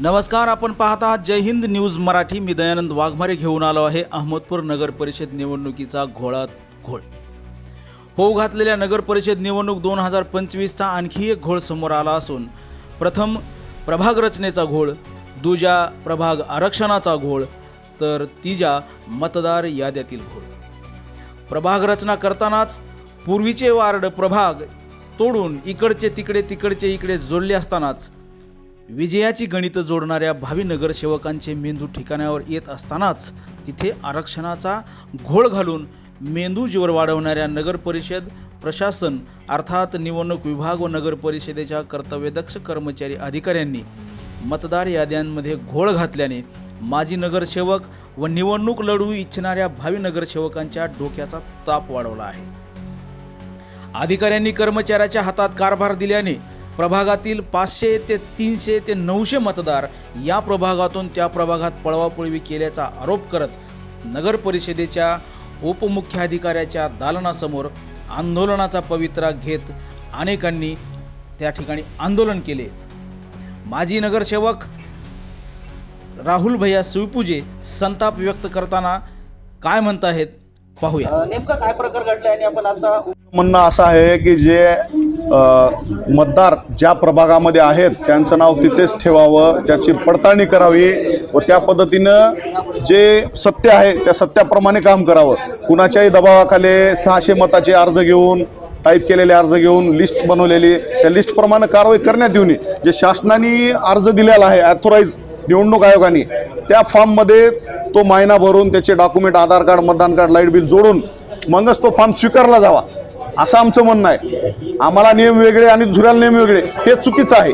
नमस्कार आपण पाहत आहात जय हिंद न्यूज मराठी. मी दयानंद वाघमारे घेऊन आलो आहे अहमदपूर नगर परिषद निवडणुकीचा घोळात घोळ. होऊ घातलेल्या नगर परिषद निवडणूक दोन हजार पंचवीसचा आणखी एक घोळ समोर आला असून प्रथम प्रभाग रचनेचा घोळ दुजा प्रभाग आरक्षणाचा घोळ तर तिजा मतदार याद्यातील घोळ. प्रभाग रचना करतानाच पूर्वीचे वार्ड प्रभाग तोडून इकडचे तिकडे तिकडचे इकडे जोडले असतानाच विजयाची गणितं जोडणाऱ्या भावी नगरसेवकांचे मेंदू ठिकाणावर येत असतानाच तिथे आरक्षणाचा घोळ घालून मेंदू जीवर वाढवणाऱ्या नगरपरिषद प्रशासन अर्थात निवडणूक विभाग व नगरपरिषदेच्या कर्तव्यदक्ष कर्मचारी अधिकाऱ्यांनी मतदार याद्यांमध्ये घोळ घातल्याने माजी नगरसेवक व निवडणूक लढवू इच्छिणाऱ्या भावी नगरसेवकांच्या डोक्याचा ताप वाढवला आहे. अधिकाऱ्यांनी कर्मचाऱ्याच्या हातात कारभार दिल्याने प्रभागातील पाचशे ते तीनशे ते नऊशे मतदार या प्रभागातून त्या प्रभागात पळवापळवी केल्याचा आरोप करत नगर परिषदेच्या उपमुख्याधिकाऱ्याच्या दालनासमोर आंदोलनाचा पवित्रा घेत अनेकांनी त्या ठिकाणी आंदोलन केले. माजी नगरसेवक राहुल भैया शिवपूजे संताप व्यक्त करताना काय म्हणताहेत पाहूया. अ, नेमका काय प्रकार घडलाय आणि आपण आता म्हणणं असं आहे की जे मतदार ज्या प्रभागामध्ये आहेत त्यांचं नाव तिथेच ठेवावं त्याची पडताळणी करावी व त्या पद्धतीनं जे सत्य आहे त्या सत्याप्रमाणे काम करावं. कुणाच्याही दबावाखाली सहाशे मताचे अर्ज घेऊन टाईप केलेले अर्ज घेऊन लिस्ट बनवलेली त्या लिस्टप्रमाणे कारवाई करण्यात येऊ नये जे शासनाने अर्ज दिलेला आहे ॲथोराईज निवडणूक आयोगाने त्या फॉर्ममध्ये तो मायना भरून त्याचे डॉक्युमेंट आधार कार्ड मतदान कार्ड लाइट बिल जोडून मगच तो फॉर्म स्वीकारला जावा. असं आमचं म्हणणं आहे. आम्हाला नियम वेगळे आणि दुसऱ्याला नियम वेगळे हे चुकीचं आहे.